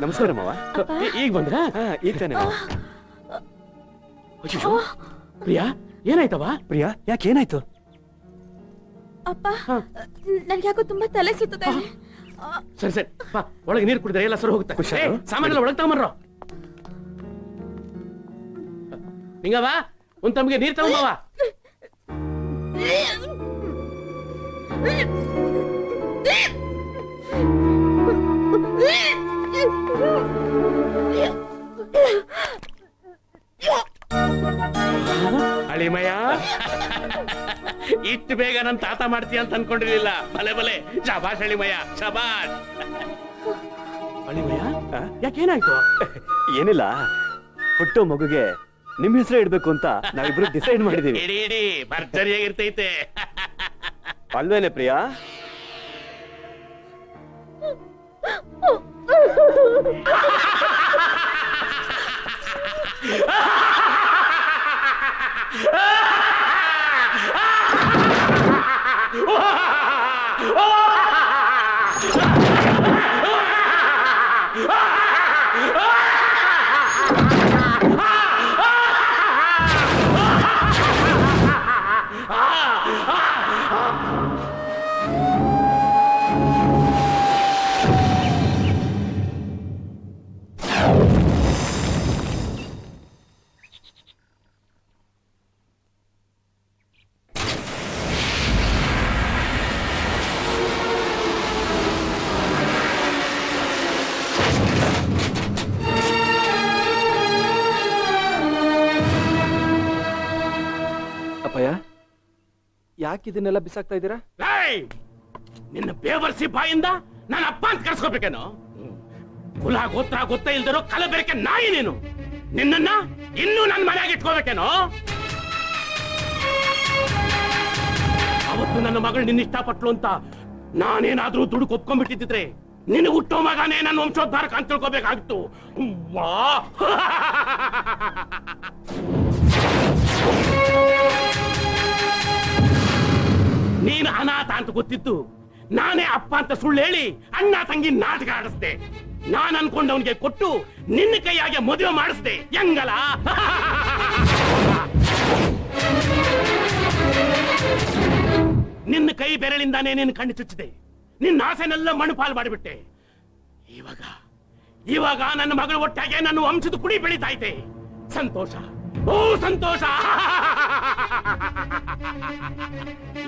ನಮಸ್ಕಾರ ಮಾವ. ಈಗ ಬಂದ್ರ? ಹಾ. ಈಗ ತಾನೆ ಮಾವ. ಅಯ್ಯೋ ಪ್ರಿಯಾ ಏನಾಯ್ತವ ಪ್ರಿಯಾ ಯಾಕೆ ಏನಾಯ್ತು? ಅಪ್ಪ ನನ್ಗೆ ಯಾಕೋ ತುಂಬಾ ತಲೆ ಸುತ್ತದೆ ಸರಿ ಸರಿ. ಬಾ ಒಳಗೆ ನೀರು ಕುಡಿದ್ರೆ ಎಲ್ಲ ಸರಿ ಹೋಗುತ್ತೆ. ಖುಷಿ ಸಾಮಾನ್ಯ ಸಾಮಾನೆಲ್ಲ ಒಳಗೆ ತಗೊಂಬರ್ರೋ. ನಿಂಗವ ಒಂದ್ ತಮ್ಗೆ ನೀರ್ ತಗೊಂಬವ ಅಳಿಮಯ. ಇಷ್ಟು ಬೇಗ ನನ್ ತಾತ ಮಾಡ್ತೀಯ ಅಂತ ಅನ್ಕೊಂಡಿರ್ಲಿಲ್ಲ. ಬಲೆ ಬಲೆ. ಶಬಾಷ್ ಅಳಿಮಯ ಶಬಾಷ್. ಅಳಿಮಯ? ಯಾಕೇನಾಯ್ತು? ಏನಿಲ್ಲ. ಹುಟ್ಟೋ ಮಗುಗೆ ನಿಮ್ ಹೆಸರು ಇಡ್ಬೇಕು ಅಂತ ನಾವಿಬ್ರು ಡಿಸೈಡ್ ಮಾಡಿದೀವಿ. ಇಡಿ ಇಡಿ ಭರ್ಜರಿಯಾಗಿರ್ತೈತೆ. ಅಲ್ವೇನೆ ಪ್ರಿಯಾ? ಅಪ್ಪಯ್ಯ ಯಾಕೆ ಇದನ್ನೆಲ್ಲ ಬಿಸಾಕ್ತಾ ಇದ್ದೀರಾ! ನಿನ್ನ ಬೇವರ್ಸಿ ಬಾಯಿಂದ ನಾನು ಅಪ್ಪ ಅಂತ ಕರ್ಸ್ಕೋಬೇಕೇನು? ಕುಲ, ಗೋತ್ರ, ಗೊತ್ತ ಇಲ್ದಿರೋ ಕಲಬೆರಕೆ ನಾಯಿ ನೀನು. ನಿನ್ನನ್ನ ಇನ್ನೂ ನನ್ನ ಮನೆಯಾಗ ಇಟ್ಕೋಬೇಕೇನೋ? ಅವತ್ತು ನನ್ನ ಮಗಳು ನಿನ್ನ ಇಷ್ಟಪಟ್ಲು ಅಂತ ನಾನೇನಾದ್ರೂ ದುಡ್ಡು ಒಪ್ಕೊಂಡ್ಬಿಟ್ಟಿದ್ರೆ ನಿನ್ನ ಹುಟ್ಟೋ ಮಗನೇ ನನ್ನ ವಂಶೋದ್ಧಾರಕ ಅಂತ ತಿಳ್ಕೋಬೇಕಾಗಿತ್ತು. ವಾ ನೀನು ಅನಾಥ ಅಂತ ಗೊತ್ತಿತ್ತು ನಾನೇ ಅಪ್ಪ ಅಂತ ಸುಳ್ಳು ಹೇಳಿ ಅಣ್ಣ ತಂಗಿ ನಾಟಕ ಆಡಿಸ್ದೆ. ನಾನ್ ಅನ್ಕೊಂಡವನಿಗೆ ಕೊಟ್ಟು ನಿನ್ನ ಕೈಯಾಗೆ ಮದುವೆ ಮಾಡಿಸ್ದೆ. ಹೆಂಗಲ್ಲ ನಿನ್ನ ಕೈ ಬೆರಳಿಂದಾನೇ ನಿನ್ನ ಕಣ್ಣು ಚುಚ್ಚಿದೆ. ನಿನ್ನ ಆಸೆನೆಲ್ಲ ಮಣ್ಣುಪಾಲು ಮಾಡಿಬಿಟ್ಟೆ. ಇವಾಗ ಇವಾಗ ನನ್ನ ಮಗಳು ಒಟ್ಟಾಗೆ ನನ್ನ ವಂಶದ ಕುಡಿ ಬೆಳೀತಾ ಸಂತೋಷ. ಓ ಸಂತೋಷ!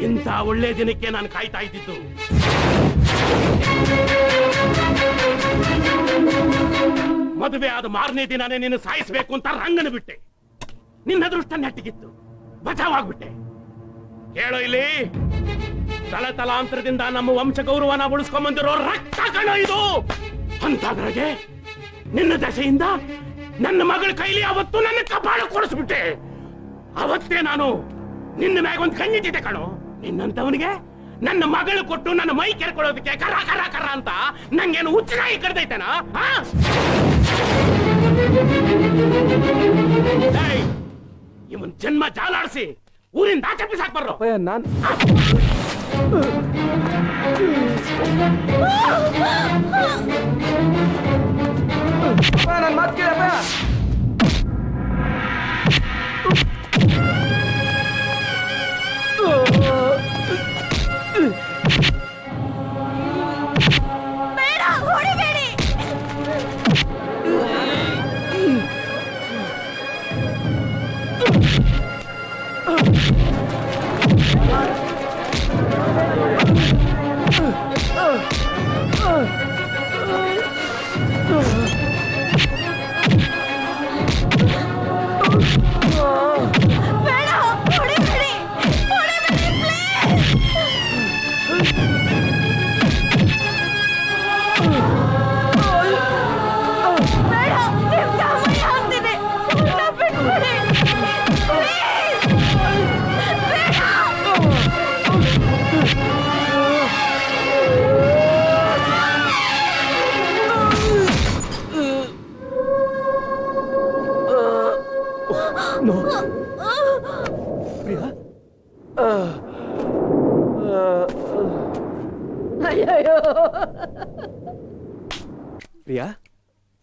ಇಂಥ ಒಳ್ಳೆ ದಿನಕ್ಕೆ ನಾನು ಕಾಯ್ತಾ ಇದ್ದಿದ್ದು. ಮದುವೆ ಆದ ಮಾರನೇ ದಿನಾನೇ ನೀನು ಸಾಯಿಸ್ಬೇಕು ಅಂತ ರಂಗನ ಬಿಟ್ಟೆ. ನಿನ್ನ ಅದೃಷ್ಟ ನೆಟ್ಟಿಗಿತ್ತು ಬಚಾವಾಗ್ಬಿಟ್ಟೆ. ಕೇಳೋ ಇಲ್ಲಿ. ತಲತಲಾಂತರದಿಂದ ನಮ್ಮ ವಂಶ ಗೌರವನ ಉಳಿಸ್ಕೊಂಬಂದಿರೋ ರಕ್ತ ಕಣ ಇದು. ಅಂತಾದ್ರಾಗೆ ನಿನ್ನ ದಶೆಯಿಂದ ನನ್ನ ಮಗಳ ಕೈಲಿ ಅವತ್ತು ನನ್ನ ಕಪಾಳ ಕೊಡಿಸ್ಬಿಟ್ಟೆ. ಅವತ್ತೇ ನಾನು ನಿನ್ನ ಮ್ಯಾಗ ಒಂದು ಕಣ್ಣಿಟ್ಟಿದ್ದೆ ಕಣೋ. ನಿನ್ನಂತವನಿಗೆ ನನ್ನ ಮಗಳು ಕೊಟ್ಟು ನನ್ನ ಮೈ ಕೆರ್ಕೊಳ್ಳೋದಕ್ಕೆ ಕರ ಕರ ಕರ ಅಂತ ನಂಗೇನು ಹುಚ್ಚನಾಗಿ ಕರೆದೈತೇನ ಇವನ್ ಜನ್ಮ ಜಾಲಾಡಿಸಿ. ಊರಿಂದ ಆಚೆ ಸಾಕ್ ಬರ್ರೋ. ನಾನ್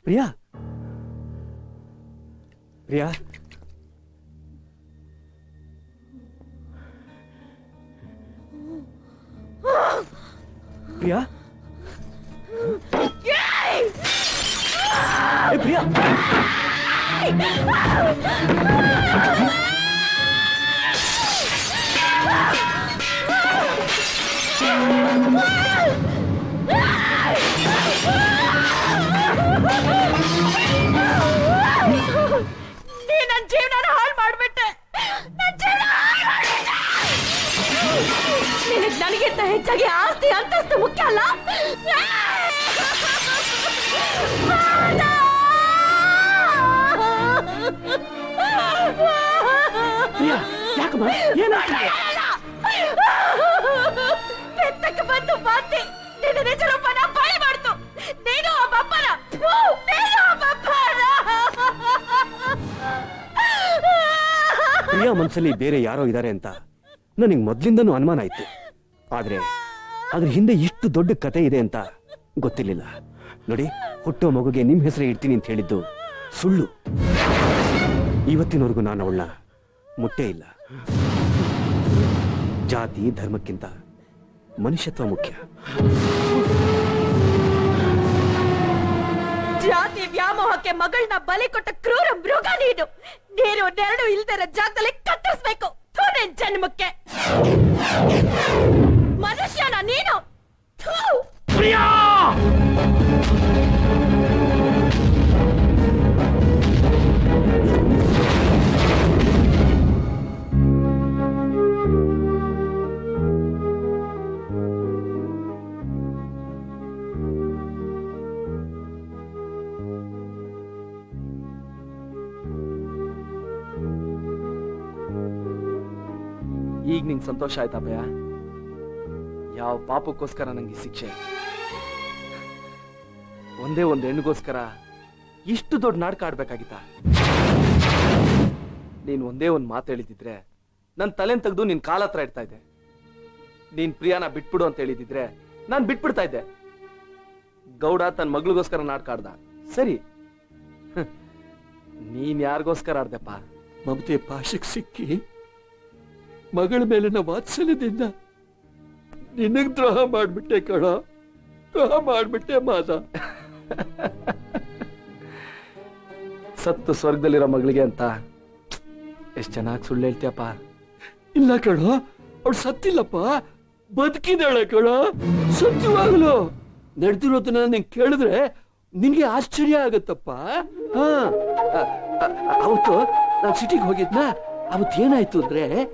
ಅಯ್ಯಯ್ಯೋ ಪ್ರಿಯಾ ಪ್ರಿಯಾ ಪ್ರಿಯಾ ಪ್ರಿಯಾ ಏ ಪ್ರಿಯಾ ನೀ ನನ್ ಜೀವನ ಹಾಳು ಮಾಡ್ಬಿಟ್ಟೆ! ನಿನಗ್ ನನಗಿಂತ ಹೆಚ್ಚಾಗಿ ಆಸ್ತಿ ಅಂತಸ್ತು ಮುಖ್ಯ ಅಲ್ಲ? ಯಾಕಮ್ಮ? ನಿನ್ನ ನಿಜ ಪ್ರಿಯಾ ಮನಸ್ಸಲ್ಲಿ ಬೇರೆ ಯಾರೋ ಇದ್ದಾರೆ ಅಂತ ನನಗೆ ಮೊದ್ಲಿಂದನೂ ಅನುಮಾನ ಇತ್ತು. ಆದ್ರೆ ಅದ್ರ ಹಿಂದೆ ಇಷ್ಟು ದೊಡ್ಡ ಕತೆ ಇದೆ ಅಂತ ಗೊತ್ತಿರ್ಲಿಲ್ಲ. ನೋಡಿ ಹುಟ್ಟೋ ಮಗುಗೆ ನಿಮ್ ಹೆಸರೇ ಇಡ್ತೀನಿ ಅಂತ ಹೇಳಿದ್ದು ಸುಳ್ಳು. ಇವತ್ತಿನವರೆಗೂ ನಾನು ಅವಳನ್ನ ಮುಟ್ಟೇ ಇಲ್ಲ. ಜಾತಿ, ಧರ್ಮಕ್ಕಿಂತ ಮನುಷ್ಯತ್ವ ಮುಖ್ಯ. ಜಾತಿ ವ್ಯಾಮೋಹಕ್ಕೆ ಮಗಳನ್ನ ಬಲಿ ಕೊಟ್ಟ ಕ್ರೂರ ಮೃಗ ನೀನು. ನೀರು ನೆರಳು ಇಲ್ದರ ಜಾಗದಲ್ಲಿ ಕತ್ತರಿಸ್ಬೇಕು. ಜನ್ಮಕ್ಕೆ. ಮನುಷ್ಯನ ನೀನು! ಪ್ರಿಯಾ! ಸಂತೋಷ ಆಯ್ತಾ ಭಯ? ಯಾವ ಪಾಪಕ್ಕೋಸ್ಕರ ನಂಗೆ ಶಿಕ್ಷೆ? ಒಂದೇ ಒಂದು ಹೆಣ್ಣಿಗೋಸ್ಕರ ಇಷ್ಟು ದೊಡ್ಡ ನಾಟಕ ಆಡ್ಬೇಕಾಗಿತ್ತ? ನೀನ್ ಒಂದೇ ಒಂದು ಮಾತು ಹೇಳಿದಿದ್ರೆ ನನ್ ತಲೆನ್ ತೆಗೆದು ನಿನ್ ಕಾಲ ಹತ್ರ ಇಡ್ತಾ ಇದ್ದೆ. ನೀನ್ ಪ್ರಿಯಾನ ಬಿಟ್ಬಿಡು ಅಂತ ಹೇಳಿದಿದ್ರೆ ನಾನ್ ಬಿಟ್ಬಿಡ್ತಾ ಇದ್ದೆ. ಗೌಡ ತನ್ನ ಮಗಳಿಗೋಸ್ಕರ ನಾಟಕ ಆಡ್ದ. ಸರಿ. ನೀನ್ ಯಾರಿಗೋಸ್ಕರ ಆಡ್ದೆಪ್ಪ? ಮಮತೆ ಪಾಶಕ್ ಸಿಕ್ಕಿ ಮಗಳ ಮೇಲಿನ ವಾತ್ಸಲ್ಯದಿಂದ ನಿನಗ್ ದ್ರೋಹ ಮಾಡ್ಬಿಟ್ಟೆ ಕಣ. ದ್ರೋಹ ಮಾಡ್ಬಿಟ್ಟೆ ಮಾದ. ಸತ್ತು ಸ್ವರ್ಗದಲ್ಲಿರೋ ಮಗಳಿಗೆ ಅಂತ ಎಷ್ಟ್ ಚೆನ್ನಾಗಿ ಸುಳ್ಳು ಹೇಳ್ತೀಯಪ್ಪ. ಇಲ್ಲ ಕಣ ಅವಳು ಸತ್ತಿಲ್ಲಪ್ಪ. ಬದುಕಿದಾಳೆ ಕಣ. ಸತ್ಯವಾಗ್ಲು. ನಡೆದಿರೋದನ್ನ ನೀನ್ ಕೇಳಿದ್ರೆ ನಿನ್ಗೆ ಆಶ್ಚರ್ಯ ಆಗತ್ತಪ್ಪ. ಹಾ. ಅವತ್ತು ನಾನು ಸಿಟಿಗೆ ಹೋಗಿದ್ನ ಅವತ್ತು ಏನಾಯ್ತು ಅಂದ್ರೆ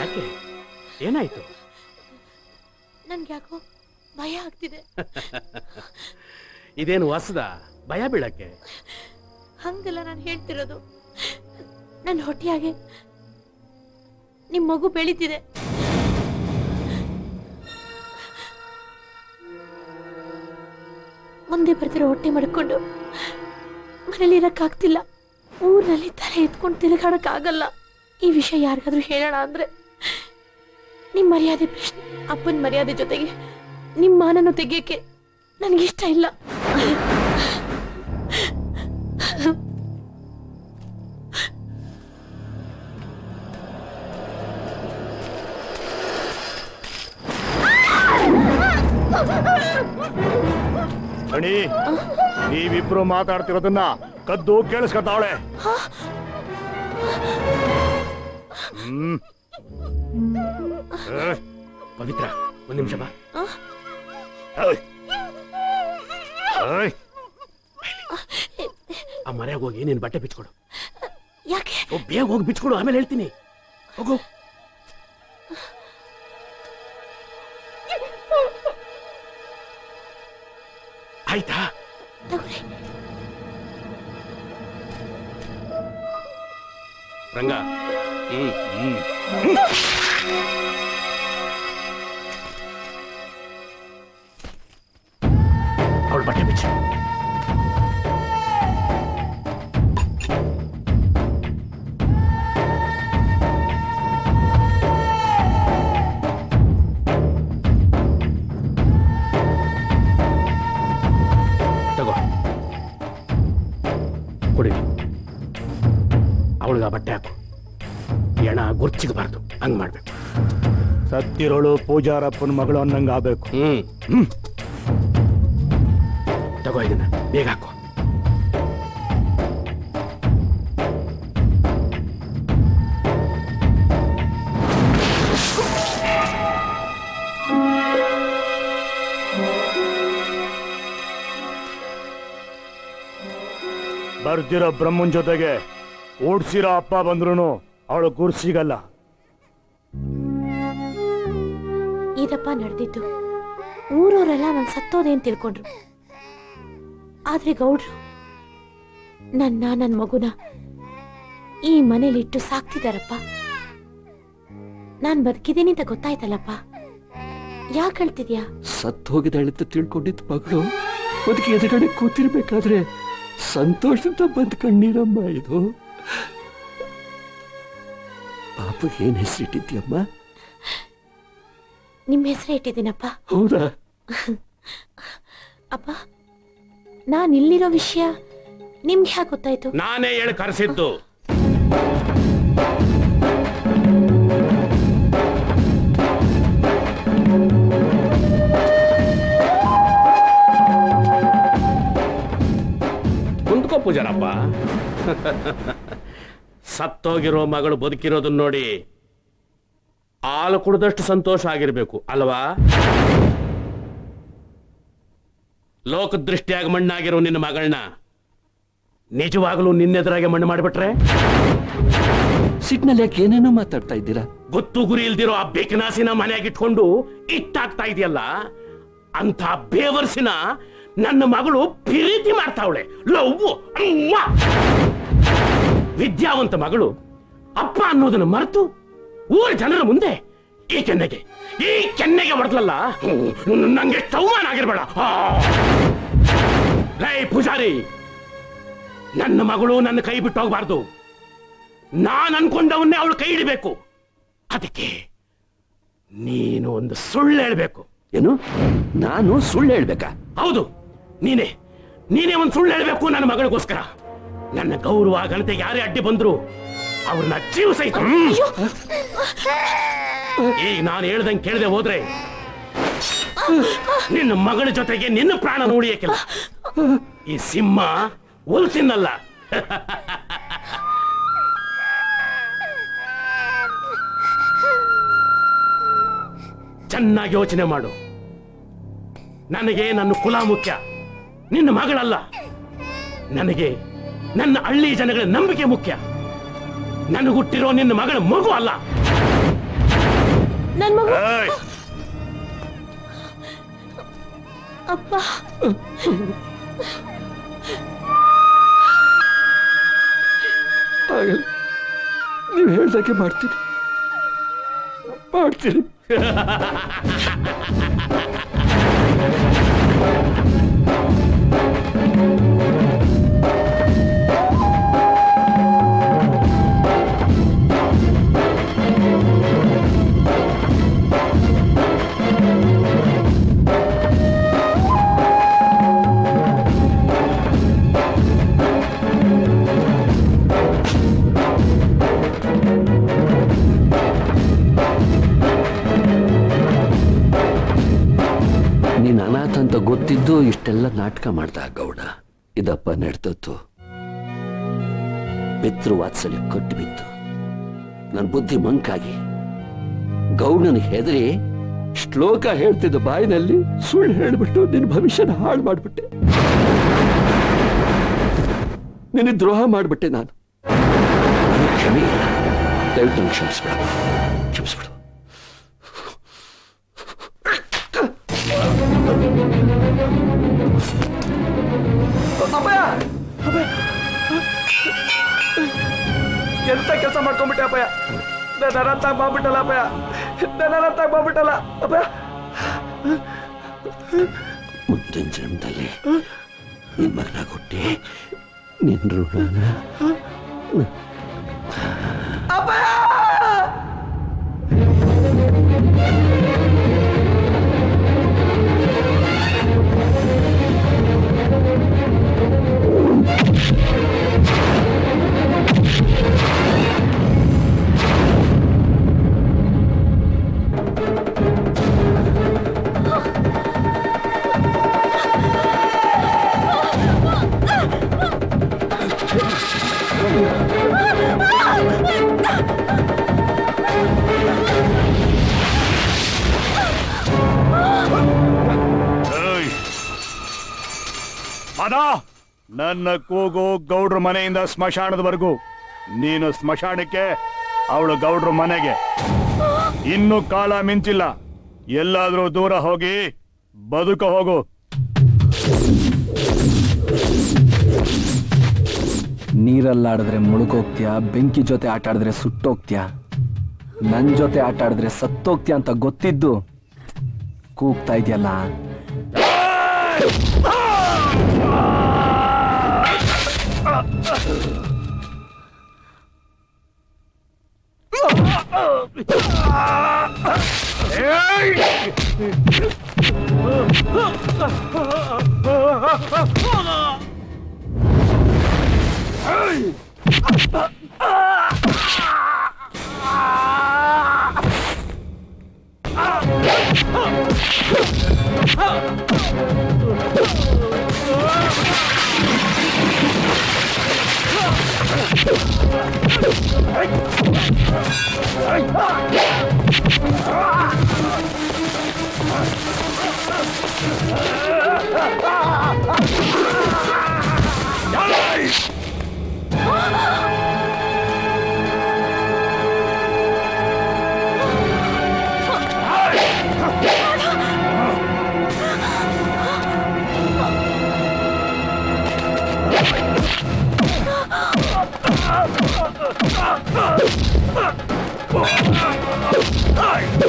ಯಾಕೆ? ಏನಾಯ್ತು? ನನ್ಗೆ ಯಾಕೋ ಭಯ ಆಗ್ತಿದೆ. ಇದೇನು ಹೊಸದ? ಭಯ ಬೀಳಕ್ಕೆ? ಹಂಗಲ್ಲ ನಾನು ಹೇಳ್ತಿರೋದು. ನನ್ನ ಹೊಟ್ಟೆಯಾಗೆ ನಿಮ್ ಮಗು ಬೆಳೀತಿದೆ. ಮುಂದೆ ಬರ್ತಿರೋ ಹೊಟ್ಟೆ ಮಡ್ಕೊಂಡು ಮನೇಲಿ ಇರಕ್ಕಾಗ್ತಿಲ್ಲ. ಊರಿನಲ್ಲಿ ತಲೆ ಎತ್ಕೊಂಡು ತಿರುಗಾಡಕ್ಕಾಗಲ್ಲ. ಈ ವಿಷಯ ಯಾರಿಗಾದ್ರೂ ಹೇಳೋಣ ಅಂದ್ರೆ. ನಿಮ್ ಮರ್ಯಾದೆ ಪ್ರಶ್ನೆ. ಅಪ್ಪನ್ ಮರ್ಯಾದೆ ಜೊತೆಗೆ ನಿಮ್ ಮಾನನ್ನು ತೆಗಿಯಕ್ಕೆ ಇಷ್ಟ ಇಲ್ಲ. ಅಣಿ ನೀವಿಬ್ರು ಮಾತಾಡ್ತಿರೋದನ್ನ ಕದ್ದು ಕೇಳಿಸ್ಕೊತಾವಳೆ. ಹ್ಮ್. ಪವಿತ್ರ ಒಂದ್ ನಿಮಿಷ ಬಾ. ಏಯ್, ಆ ಹೋಗಿ ನೀನ್ ಬಟ್ಟೆ ಬಿಚ್ಕೊಡು. ಯಾಕೆ? ಓ, ಬೇಗ ಹೋಗಿ ಬಿಚ್ಕೊಡು ಆಮೇಲೆ ಹೇಳ್ತೀನಿ. ಹೋಗು. ಆಯ್ತಾ? ತಗೊಳ್ಳಿ. రంగా. ఆవిడ పట్టించు ಸತ್ತಿರೋಳು ಪೂಜಾರಪ್ಪನ ಮಗಳು ಅನ್ನಂಗ ಆಗ್ಬೇಕು. ಹ್ಮ್. ತಗೋ ಇದನ್ನ ಬೇಗ ಹಾಕು. ಬರ್ದಿರೋ ಬ್ರಹ್ಮನ್ ಜೊತೆಗೆ ಓಡ್ಸಿರೋ ಅಪ್ಪ ಬಂದ್ರು ಅವಳು ಗುರು ಸಿಗಲ್ಲ ಇದಪ್ಪ ನಡೆದಿದ್ದು. ಊರವರೆಲ್ಲ ನನ್ ಅಂತ ತಿಳ್ಕೊಂಡ್ರು. ಆದ್ರೆ ಗೌಡ್ರು, ನನ್ನ ನನ್ನ ಮಗುನ ಈ ಮನೇಲಿಟ್ಟು ಸಾಕ್ತಿದಾರಪ್ಪ. ನಾನು ಬದುಕಿದ್ದೀನಿ ಅಂತ ಗೊತ್ತಾಯ್ತಲ್ಲಪ್ಪ. ಯಾಕೆ ಹೇಳ್ತಿದ್ಯಾ? ಸತ್ತು ಹೋಗಿದ್ದಾಳೆ ಅಂತ ತಿಳ್ಕೊಂಡಿದ್ದ ಮಗಳು ಬದುಕಿ ಎದುರುಗಡೆ ಕೂತಿರ್ಬೇಕಾದ್ರೆ ಸಂತೋಷದಿಂದ ಬಂದ್ ಕಣ್ಣೀರಮ್ಮ ಇದು. ಪಾಪ ಏನ್ ಹೆಸರಿಟ್ಟಿದ್ಯಮ್ಮ ನಿಮ್ ಹೆಸರು ಇಟ್ಟಿದ್ದೀನಪ್ಪ. ಹೌದಾ? ಅಪ್ಪ ನಾನು ಇಲ್ಲಿರೋ ವಿಷಯ ನಿಮ್ಗೆ ಯಾಕೆ ಗೊತ್ತಾಯ್ತು? ನಾನೇ ಹೇಳಿ ಕರೆಸಿದ್ದು. ಕುಂತ್ಕೋ ಪೂಜಾರಪ್ಪ. ಸತ್ತೋಗಿರೋ ಮಗಳು ಬದುಕಿರೋದನ್ನ ನೋಡಿ ಹಾಲು ಕುಡ್ದಷ್ಟು ಸಂತೋಷ ಆಗಿರ್ಬೇಕು ಅಲ್ವಾ? ಲೋಕದೃಷ್ಟಿಯಾಗಿ ಮಣ್ಣಾಗಿರೋ ನಿನ್ನ ಮಗಳನ್ನ ನಿಜವಾಗಲೂ ನಿನ್ನೆದುರಾಗೆ ಮಣ್ಣು ಮಾಡಿಬಿಟ್ರೆ? ಸಿಟ್ನಲ್ಲಿ ಯಾಕೆ ಏನೇನೋ ಮಾತಾಡ್ತಾ ಇದ್ದೀರಾ? ಗೊತ್ತು ಗುರಿ ಇಲ್ದಿರೋ ಆ ಬೇಕನಾಸಿನ ಮನೆಯಾಗಿಟ್ಕೊಂಡು ಇಟ್ಟಾಗ್ತಾ ಇದೆಯಲ್ಲ ಅಂತ ಬೇವರ್ಸಿನ ನನ್ನ ಮಗಳು ಪ್ರೀತಿ ಮಾಡ್ತಾವಳೆ. ಲವ್! ವಿದ್ಯಾವಂತ ಮಗಳು ಅಪ್ಪ ಅನ್ನೋದನ್ನ ಮರೆತು ಊರ ಜನರ ಮುಂದೆ ಈ ಕೆನ್ನೆಗೆ ಈ ಕೆನ್ನೆಗೆ ಹೊಡೆದ್ಲಲ್ಲ? ನಂಗೆ ಸೌಮಾನ ಆಗಿರ್ಬೇಡ. ಲೈ ಲೇ ಪೂಜಾರಿ ನನ್ನ ಮಗಳು ನನ್ನ ಕೈ ಬಿಟ್ಟು ಹೋಗ್ಬಾರ್ದು. ನಾನು ಅನ್ಕೊಂಡವನ್ನೇ ಅವಳು ಕೈ ಇಡಬೇಕು ಅದಕ್ಕೆ ನೀನು ಒಂದು ಸುಳ್ಳು ಹೇಳ್ಬೇಕು. ಏನು? ನಾನು ಸುಳ್ಳು ಹೇಳ್ಬೇಕಾ? ಹೌದು ನೀನೇ. ನೀನೇ ಒಂದು ಸುಳ್ಳು ಹೇಳ್ಬೇಕು ನನ್ನ ಮಗಳಿಗೋಸ್ಕರ. ನನ್ನ ಗೌರವ ಘನತೆ ಯಾರೇ ಅಡ್ಡಿ ಬಂದ್ರು ಅವ್ರನ್ನ ಜೀವ ಸಹಿತ ಈಗ ನಾನು ಹೇಳ್ದಂಗೆ ಕೇಳದೆ ಹೋದ್ರೆ ನಿನ್ನ ಮಗಳ ಜೊತೆಗೆ ನಿನ್ನ ಪ್ರಾಣ ಉಳಿಯಕ್ಕಿಲ್ಲ ಈ ಸಿಂಹ ತಿನ್ನಲ್ಲ ಚೆನ್ನಾಗಿ ಯೋಚನೆ ಮಾಡು. ನನಗೆ ನನ್ನ ಕುಲ ಮುಖ್ಯ. ನಿನ್ನ ಮಗಳಲ್ಲ. ನನಗೆ ನನ್ನ ಹಳ್ಳಿ ಜನಗಳ ನಂಬಿಕೆ ಮುಖ್ಯ. ನನಗುಟ್ಟಿರೋ ನಿನ್ನ ಮಗಳ ಮಗು ಅಲ್ಲ. ನನ್ ಮಗು? ಏಯ್! ಅಪ್ಪ. ಆಗಲ್ಲ ನೀವು ಹೇಳ್ದಾಗೆ ಮಾಡ್ತೀನಿ. ಮಾಡ್ತೀನಿ. ನಾಟಕ ಮಾಡ್ದ ಗೌಡ, ಇದಪ್ಪ ನಡೆದದ್ದು. ಪಿತೃ ವಾತ್ಸಲ್ಯ ಕೊಟ್ಟು ಬಿತ್ತು. ನನ್ನ ಬುದ್ಧಿ ಮಂಕಾಗಿ. ಗೌಡನಿಗೆ ಹೆದರಿ ಶ್ಲೋಕ ಹೇಳ್ತಿದ್ದ ಬಾಯಿನಲ್ಲಿ ಸುಳ್ಳು ಹೇಳ್ಬಿಟ್ಟು ನಿನ್ನ ಭವಿಷ್ಯನ ಹಾಳು ಮಾಡ್ಬಿಟ್ಟೆ. ನಿನ್ನ ದ್ರೋಹ ಮಾಡ್ಬಿಟ್ಟೆ ನಾನು. ಕ್ಷಮೆ ಇಲ್ಲ. ದಯವಿಟ್ಟು ಕ್ಷಮಿಸ್ಬಿಡ. ಕ್ಷಮಿಸ್ಬಿಡು. ಎಂತ ಕೆಲಸ ಮಾಡ್ಕೊಂಡ್ಬಿಟ್ಟೆ ಅಪ್ಪಯ್ಯ? ನನ್ನ ಅನಂತ ಬಾಬಿಟ್ಟಲ್ಲ ಅಪ್ಪಯ್ಯ? ನನ್ನ ಅನಂತ ಬಾಬಿಟ್ಟಲ್ಲ ಅಪ್ಪಯ್ಯ? ಮುಂದಿನ ಜನ್ಮದಲ್ಲಿ ನಿನ್ ಮಗನ ಕೊಟ್ಟಿ. ನಿನ್ ಋಣ ಮದ ನನ್ನ ಕೂಗು ಗೌಡ್ರ ಮನೆಯಿಂದ ಸ್ಮಶಾನದವರೆಗೂ. ನೀನು ಸ್ಮಶಾನಕ್ಕೆ ಅವಳು ಗೌಡ್ರ ಮನೆಗೆ. ಇನ್ನು ಕಾಲ ಮಿಂಚಿಲ್ಲ. ಎಲ್ಲಾದ್ರೂ ದೂರ ಹೋಗಿ ಬದುಕ ಹೋಗು. ನೀರಲ್ಲಾಡಿದ್ರೆ ಮುಳುಗೋಗ್ತೀಯ ಬೆಂಕಿ ಜೊತೆ ಆಟ ಆಡಿದ್ರೆ ಸುಟ್ಟೋಗ್ತೀಯ? ನನ್ ಜೊತೆ ಆಟ ಆಡಿದ್ರೆ ಸತ್ತೋಗ್ತೀಯ ಅಂತ ಗೊತ್ತಿದ್ದು? ಕೂಗ್ತಾ ಇದೆಯಲ್ಲ? Ah! Ah!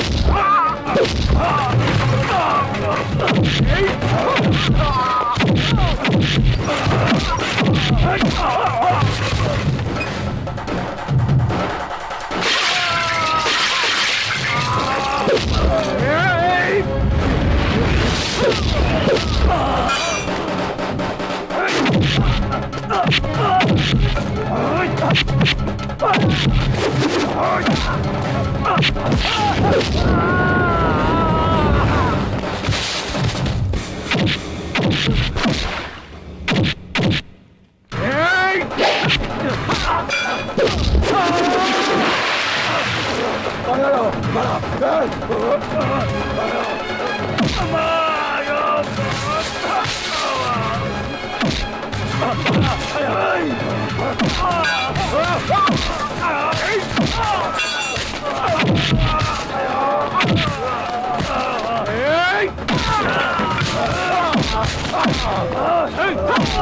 Ah! ಮಾದ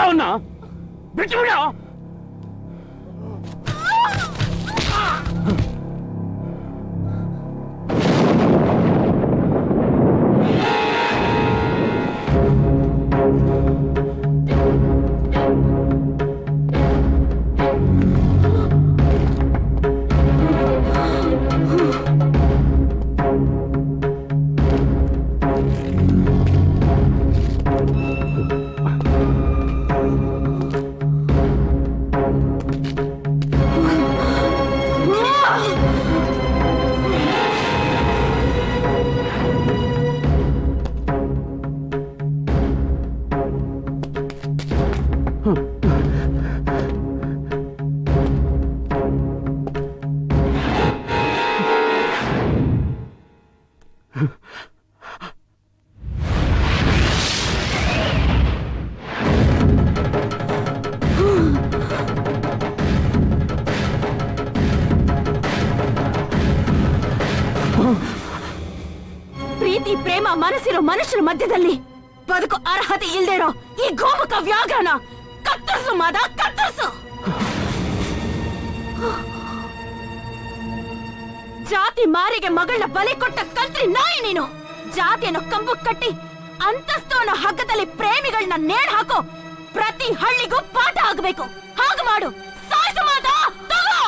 బిచ్చముగా ఉన్నా? బిచ్చముగా ವ್ಯಾಘ್ರನ ಕತ್ತರಿಸು ಮಾದ ಕತ್ತರಿಸು. ಜಾತಿ ಮಾರಿಗೆ ಮಗಳ ಬಲಿ ಕೊಟ್ಟ ಕಲ್ತ್ರಿ ನಾಯಿ ನೀನು. ಜಾತಿಯನ್ನು ಕಂಬು ಕಟ್ಟಿ ಅಂತಸ್ತು ಅನ್ನೋ ಹಗ್ಗದಲ್ಲಿ ಪ್ರೇಮಿಗಳನ್ನ ನೇಣ್ ಹಾಕೋ ಪ್ರತಿ ಹಳ್ಳಿಗೂ ಪಾಠ ಆಗಬೇಕು. ಹಾಗೆ ಮಾಡು. ಸಾಯಿಸು ಮಾದ ತಗೋ.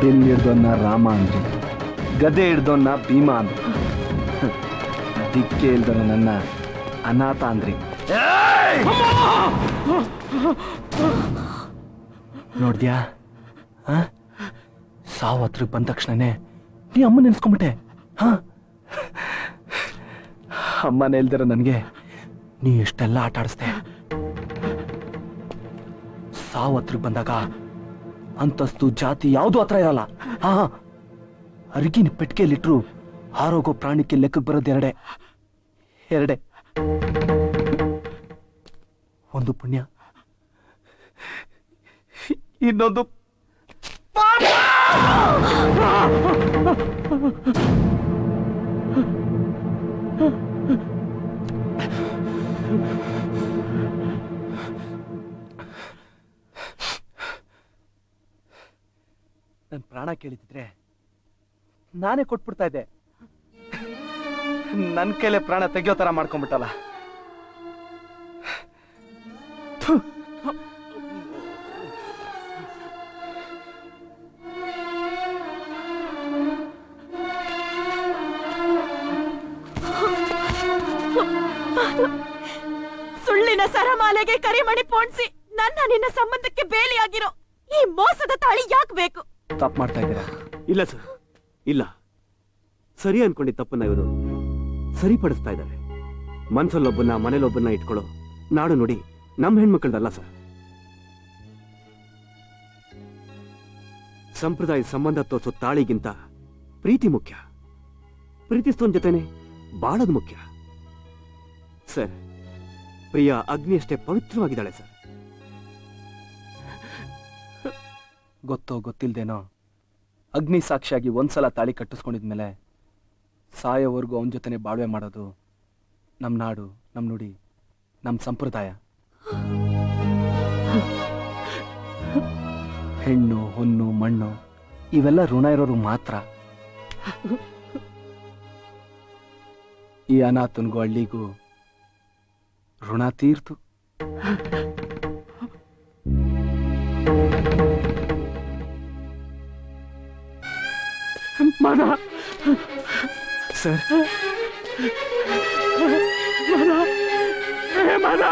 ಬೆನ್ ಹಿಡ್ದೋನ್ನ ರಾಮ ಅಂದ್ರಿ. ಗದೆ ಹಿಡ್ದೋನ್ನ ಭೀಮಾ ಅಂತ ದಿಕ್ಕೆ ಇಲ್ದೋನ ನನ್ನ ಅನಾಥ ಅಂದ್ರಿ. ನೋಡ್ದ್ಯಾ? ಸಾವು ಹತ್ರಕ್ಕೆ ಬಂದ ತಕ್ಷಣನೇ ನೀ ಅಮ್ಮ ನೆನ್ಸ್ಕೊಂಬಿಟ್ಟೆ. ಹಾ ಅಮ್ಮನೇ ಇಲ್ದಿರ ನನಗೆ ನೀ ಎಷ್ಟೆಲ್ಲ ಆಟ ಆಡಿಸ್ದೆ ಸಾವು ಹತ್ರಕ್ಕೆ ಬಂದಾಗ ಅಂತಸ್ತು, ಜಾತಿ ಯಾವುದು ಹತ್ರ ಇರಲ್ಲ. ಹಾ ಅರಿಗಿನ ಪೆಟ್ಟಿಗೆಯಲ್ಲಿಟ್ರು ಹಾರೋಗೋ ಪ್ರಾಣಿಕ್ಕೆ ಲೆಕ್ಕಕ್ಕೆ ಬರೋದು ಎರಡೆ. ಎರಡೆ. ಒಂದು ಪುಣ್ಯ. ಇನ್ನೊಂದು ಪ್ರಾಣ ಕೇಳಿದ್ರೆ ನಾನೇ ಕೊಟ್ಬಿಡ್ತಾ ಇದ್ದೆ. ನನ್ನ ಕೈಲೇ ಪ್ರಾಣ ತೆಗಿಯೋ ತರ ಮಾಡ್ಕೊಂಡ್ಬಿಟ್ಟಲ್ಲ. ಸುಳ್ಳಿನ ಸರಮಾಲೆಗೆ ಕರಿಮಣಿ ಪೋಣಿಸಿ, ನನ್ನ ನಿನ್ನ ಸಂಬಂಧಕ್ಕೆ ಬೇಲಿಯಾಗಿರೋ ಈ ಮೋಸದ ತಾಳಿ ಯಾಕೆ ಬೇಕು? ತಪ್ಪು ಮಾಡ್ತಾ ಇದ್ದೀರಾ? ಇಲ್ಲ ಸರ್, ಇಲ್ಲ. ಸರಿ ಅನ್ಕೊಂಡಿ ತಪ್ಪನ್ನ ಇವರು ಸರಿಪಡಿಸ್ತಾ ಇದ್ದಾರೆ. ಮನ್ಸಲ್ಲೊಬ್ಬನ್ನ, ಮನೇಲೊಬ್ಬನ್ನ ಇಟ್ಕೊಳ್ಳೋ ನಾಡು ನೋಡಿ ನಮ್ಮ ಹೆಣ್ಮಕ್ಳದಲ್ಲ ಸರ್. ಸಂಪ್ರದಾಯ ಸಂಬಂಧ ತೋರಿಸೋ ತಾಳಿಗಿಂತ ಪ್ರೀತಿ ಮುಖ್ಯ. ಪ್ರೀತಿಸ್ತೋನ್ ಜೊತೆನೆ ಬಾಳದ್ ಮುಖ್ಯ. ಸರ್, ಪ್ರಿಯಾ ಅಗ್ನಿಯಷ್ಟೇ ಪವಿತ್ರವಾಗಿದ್ದಾಳೆ ಸರ್. ಗೊತ್ತೋ ಗೊತ್ತಿಲ್ದೇನೋ ಅಗ್ನಿ ಸಾಕ್ಷಿಯಾಗಿ ಒಂದ್ಸಲ ತಾಳಿ ಕಟ್ಟಿಸ್ಕೊಂಡಿದ್ಮೇಲೆ ಸಾಯೋವರೆಗೂ ಅವನ ಜೊತೆನೆ ಬಾಳ್ವೆ ಮಾಡೋದು ನಮ್ಮ ನಾಡು ನಮ್ಮ ನುಡಿ ನಮ್ಮ ಸಂಪ್ರದಾಯ. ಹೆಣ್ಣು ಹೊನ್ನು ಮಣ್ಣು, ಇವೆಲ್ಲ ಋಣ ಇರೋರು ಮಾತ್ರ. ಈ ಅನಾಥನ್ಗೂ ಹಳ್ಳಿಗೂ ಋಣ ತೀರ್ತು. まだ సార్ మన ఏ మన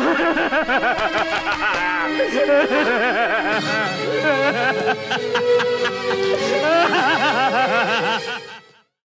Ha ha ha ha ha!